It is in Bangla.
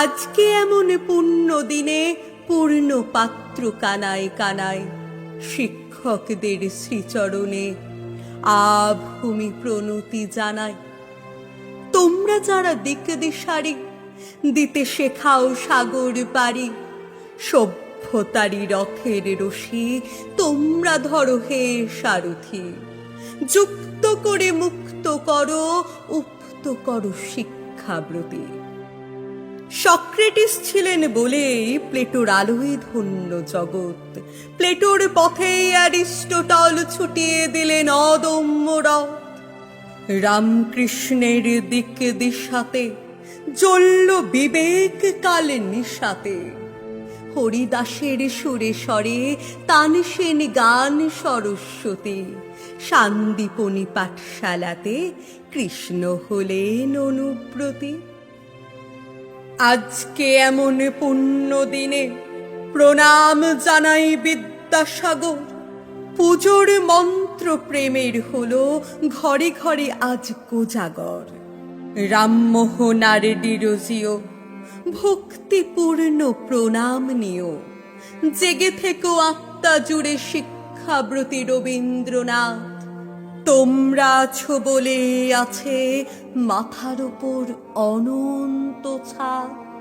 আজকে এমন পুণ্য দিনে পূর্ণ পাত্র কানায় কানায় শিক্ষকদের শ্রীচরণে আভূমি প্রণতি জানায়। তোমরা যারা দিক দিশারি দিতে শেখাও সাগর পারি সভ্যতারি রথের রশি, তোমরা ধরো হে সারথি। যুক্ত করে মুক্ত করো, উক্ত করো শিক্ষাব্রতী সক্রেটিস ছিলেন বলেই প্লেটোর আলোয় ধন্য জগৎ। প্লেটোর পথেই অ্যারিস্টোটল ছুটিয়ে দিলেন অদম্য রামকৃষ্ণের দিক দিশাতে জ্বলল বিবেক কাল নিশাতে। হরিদাসের সুরে স্বরে তানসেন গান সরস্বতী। শান্তিপণি পাঠশালাতে কৃষ্ণ হলেন অনুব্রতী। আজকে এমন পুণ্য দিনে প্রণাম জানাই বিদ্যাসাগর। পুজোর মন্ত্র প্রেমের হলো ঘরে ঘরে আজ কোজাগর। রামমোহন আর ডিরোজিও ভক্তিপূর্ণ প্রণাম নিও। জেগে থেকো আত্মা জুড়ে শিক্ষাব্রতী রবীন্দ্রনাথ। তোমরা আছো বলে আছে মাথার উপর অনন্ত ছাদ